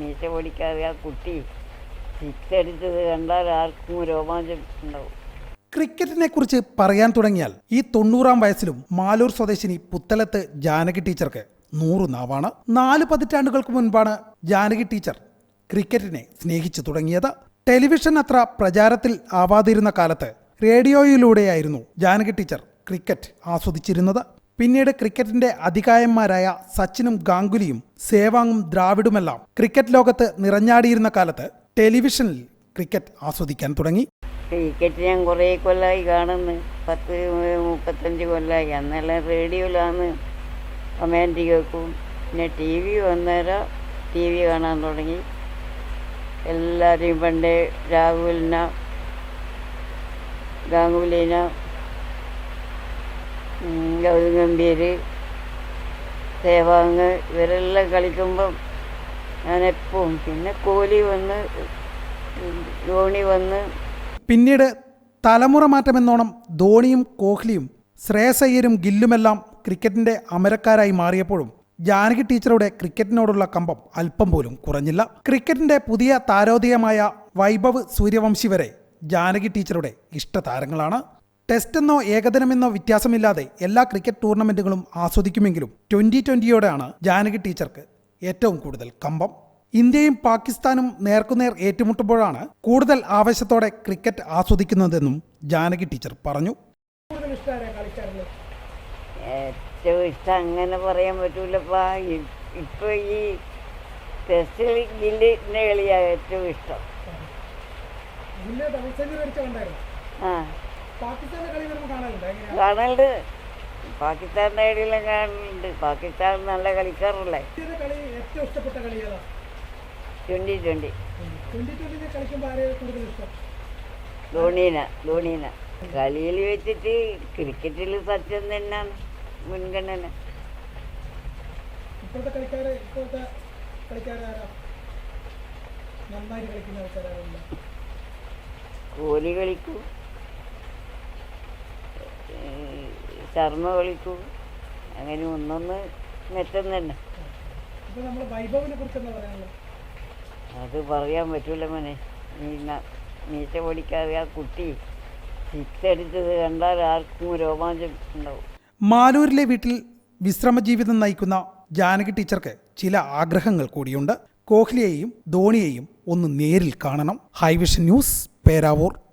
മീശ പൊടിക്കാതെ ആ കുട്ടി സിക്സ് കണ്ടാൽ ആർക്കും രോമാഞ്ചം ഉണ്ടാവും. ക്രിക്കറ്റിനെ കുറിച്ച് പറയാൻ തുടങ്ങിയാൽ ഈ തൊണ്ണൂറാം വയസ്സിലും മാലൂർ സ്വദേശിനി പുത്തലത്ത് ജാനകി ടീച്ചർക്ക് നൂറ് നാവാണ്. നാല് പതിറ്റാണ്ടുകൾക്ക് മുൻപാണ് ജാനകി ടീച്ചർ ക്രിക്കറ്റിനെ സ്നേഹിച്ചു തുടങ്ങിയത്. ടെലിവിഷൻ അത്ര പ്രചാരത്തിൽ ആവാതിരുന്ന കാലത്ത് റേഡിയോയിലൂടെയായിരുന്നു ജാനകി ടീച്ചർ ക്രിക്കറ്റ് ആസ്വദിച്ചിരുന്നത്. പിന്നീട് ക്രിക്കറ്റിന്റെ അധികായന്മാരായ സച്ചിനും ഗാംഗുലിയും സേവാങ്ങും ദ്രാവിഡുമെല്ലാം ക്രിക്കറ്റ് ലോകത്ത് നിറഞ്ഞാടിയിരുന്ന കാലത്ത് ടെലിവിഷനിൽ ക്രിക്കറ്റ് ആസ്വദിക്കാൻ തുടങ്ങി. ക്രിക്കറ്റ് ഞാൻ കുറേ കൊല്ലമായി കാണുന്നു. പത്ത് മുപ്പത്തഞ്ച് കൊല്ലമായി അന്നെല്ലാം റേഡിയോയിലാണ് കമാൻഡ് കേൾക്കും പിന്നെ ടി വി വന്നേരം ടി വി കാണാൻ തുടങ്ങി. എല്ലാവരെയും പണ്ട് രാഹുലിന ഗാംഗുലിന ഗൗതം ഗംഭീർ സേവാങ് ഇവരെല്ലാം കളിക്കുമ്പം ഞാനെപ്പോഴും പിന്നെ കോഹ്ലി വന്ന് ധോണി വന്ന്. പിന്നീട് തലമുറ മാറ്റമെന്നോണം ധോണിയും കോഹ്ലിയും ശ്രേയസയ്യരും ഗില്ലുമെല്ലാം ക്രിക്കറ്റിന്റെ അമരക്കാരായി മാറിയപ്പോഴും ജാനകി ടീച്ചറുടെ ക്രിക്കറ്റിനോടുള്ള കമ്പം അല്പം പോലും കുറഞ്ഞില്ല. ക്രിക്കറ്റിന്റെ പുതിയ താരോദയമായ വൈഭവ് സൂര്യവംശി വരെ ജാനകി ടീച്ചറുടെ ഇഷ്ടതാരങ്ങളാണ്. ടെസ്റ്റെന്നോ ഏകദിനമെന്നോ വ്യത്യാസമില്ലാതെ എല്ലാ ക്രിക്കറ്റ് ടൂർണമെന്റുകളും ആസ്വദിക്കുമെങ്കിലും ട്വന്റി ട്വന്റിയോടെയാണ് ജാനകി ടീച്ചർക്ക് ഏറ്റവും കൂടുതൽ കമ്പം. ഇന്ത്യയും പാകിസ്ഥാനും നേർക്കുനേർ ഏറ്റുമുട്ടുമ്പോഴാണ് കൂടുതൽ ആവേശത്തോടെ ക്രിക്കറ്റ് ആസ്വദിക്കുന്നതെന്നും ജാനകി ടീച്ചർ പറഞ്ഞു. ഏറ്റവും ഇഷ്ടം അങ്ങനെ പറയാൻ പറ്റൂലപ്പാ. ഇ- ഇപ്പൊ ഈ ടെസ്റ്റ് കളിയാ ഏറ്റവും ഇഷ്ടം. ആ. കാണലുണ്ട് പാകിസ്ഥാന്റെ ഐഡിയെല്ലാം കാണലുണ്ട് പാകിസ്ഥാൻ നല്ല കളിക്കാറല്ലേ. Twenty twenty. ധോണീന ധോണീന. കളിയിൽ വെച്ചിട്ട് ക്രിക്കറ്റിൽ സത്യം തന്നെയാണ് മുൻഗണന. കോലി കോഹ്ലി കളിക്കൂ. ഏഹ് ശർമ്മ കളിക്കൂ അങ്ങനെ ഒന്നൊന്ന് മെച്ചം തന്നെ. അത് പറയാൻ പറ്റൂല മോനെ. നീ ന- മീശ പൊടിക്കാതെ ആ കുട്ടി സിക്സ് അടിച്ചത് കണ്ടാൽ ആർക്കും രോമാഞ്ചം ഉണ്ടാവും. മാലൂരിലെ വീട്ടിൽ വിശ്രമ ജീവിതം നയിക്കുന്ന ജാനകി ടീച്ചർക്ക് ചില ആഗ്രഹങ്ങൾ കൂടിയുണ്ട്. കോഹ്ലിയെയും ധോണിയെയും ഒന്ന് നേരിൽ കാണണം. High vision news Peravoor.